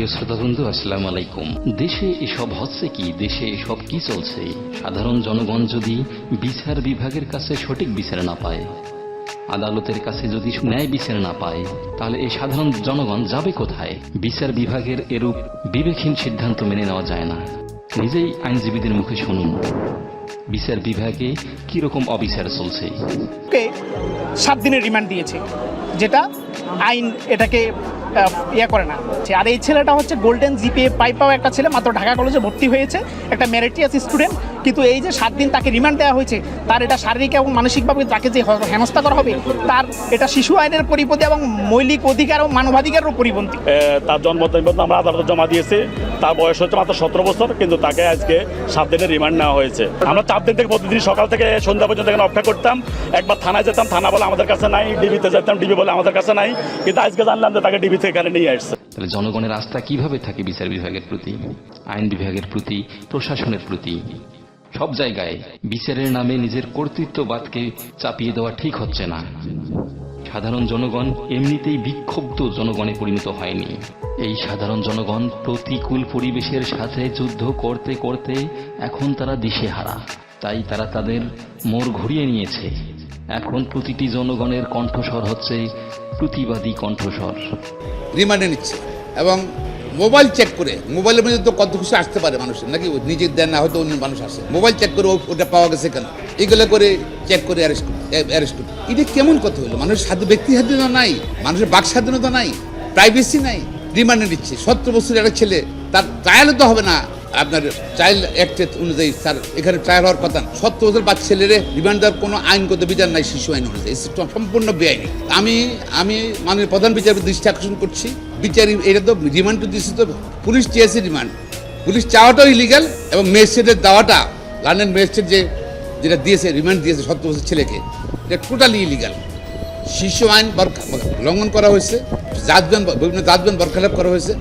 প্রিয় শ্রোতাবন্ধু, আসসালামু আলাইকুম। দেশে এসব হচ্ছে কি? দেশে এসব কি চলছে? সাধারণ জনগণ যদি বিচার বিভাগের কাছে সঠিক বিচার না পায়, আদালতের কাছে যদি ন্যায় বিচার না পায়, তাহলে এই সাধারণ জনগণ যাবে কোথায়? বিচার বিভাগের এরূপ বিবেকহীন সিদ্ধান্ত মেনে নেওয়া যায় না। নিজেই আইনজীবীদের মুখে শুনুন, বিচার বিভাগে কি রকম অবিচার চলছে? সাত দিনের রিমান্ড দিয়েছে, যেটা আইন এটাকে ইয়ে করে না। আর এই ছেলেটা হচ্ছে গোল্ডেন জিপিএ পাই পাওয়া একটা ছেলে, মাত্র ঢাকা কলেজে ভর্তি হয়েছে, একটা মেরিটিয়াস স্টুডেন্ট কিন্তু এই যে সাত দিন তাকে রিমান্ড দেওয়া হয়েছে, তার এটা শারীরিক এবং মানসিকভাবে তাকে যে হেনস্থা করা হবে, তার এটা শিশু আইনের পরিপন্থী এবং মৌলিক অধিকার ও মানবাধিকারও পরিপন্থী। তার জন্ম আমরা আদালতে জমা দিয়েছি। তার বয়স হচ্ছে মাত্র সতেরো বছর, কিন্তু তাকে আজকে সাত দিনের রিমান্ড নেওয়া হয়েছে। আমরা চার দিন থেকে প্রতিদিন সকাল থেকে সন্ধ্যা পর্যন্ত এখানে অপেক্ষা করতাম। একবার থানায় যেতাম, থানা বলে আমাদের কাছে নাই ডিবিতে যেতাম ডিবি বলে আমাদের কাছে নাই, কিন্তু আজকে জানলাম যে তাকে ডিবিতে এখানে নিয়ে আসছে। তাহলে জনগণের আস্থা কীভাবে থাকে বিচার বিভাগের প্রতি, আইন বিভাগের প্রতি, প্রশাসনের প্রতি? সব জায়গায় বিচারের নামে নিজের কর্তৃত্ববাদকে চাপিয়ে দেওয়া ঠিক হচ্ছে না। সাধারণ জনগণ এমনিতেই বিক্ষুব্ধ জনগণে পরিণত হয়নি। এই সাধারণ জনগণ প্রতিকূল পরিবেশের সাথে যুদ্ধ করতে করতে এখন তারা দিশেহারা। তাই তারা তাদের মোড় ঘুরিয়ে নিয়েছে। এখন প্রতিটি জনগণের কণ্ঠস্বর হচ্ছে প্রতিবাদী কণ্ঠস্বর। রিমান্ডে নিচ্ছে এবং মোবাইল চেক করে মোবাইলের মধ্যে তো কত কিছু আসতে পারে মানুষের, নাকি নিজের দেন না হয়তো অন্য মানুষ আসে। মোবাইল চেক করে ওটা পাওয়া গেছে কেন? এগুলো করে চেক করে অ্যারেস্ট অ্যারেস্ট এটা কেমন কথা হলো? মানুষের ব্যক্তি স্বাধীনতা নাই, মানুষের বাক স্বাধীনতা নাই প্রাইভেসি নাই। রিমান্ডে নিচ্ছে। সতেরো বছরের একটা ছেলে, তার ট্রায়ালও তো হবে না। আপনার চাইল্ড অ্যাক্টের অনুযায়ী তার এখানে ট্রায়াল হওয়ার কথা সত্তর বছর বাচ্চা ছেলেরে রিমান্ড দেওয়ার কোনো আইনগত বিচার নাই শিশু আইন অনুযায়ী। সম্পূর্ণ বেআইনি। আমি আমি মাননীয় প্রধান বিচারপতি দৃষ্টি আকর্ষণ করছি। বিচারী, এটা তো রিমান্ড তো দিচ্ছে তো পুলিশ চেয়েছে রিমান্ড। পুলিশ চাওয়াটাও ইলিগাল এবং ম্যাজিস্ট্রেটের দেওয়াটা লন্ডন ম্যাজিস্ট্রেট যে, যেটা দিয়েছে, রিমান্ড দিয়েছে সত্তর বছর ছেলেকে, এটা টোটালি ইলিগাল শিশু আইন লঙ্ঘন করা হয়েছে। জাজবেন বিভিন্ন জাজবেন বরখালাপ করা হয়েছে।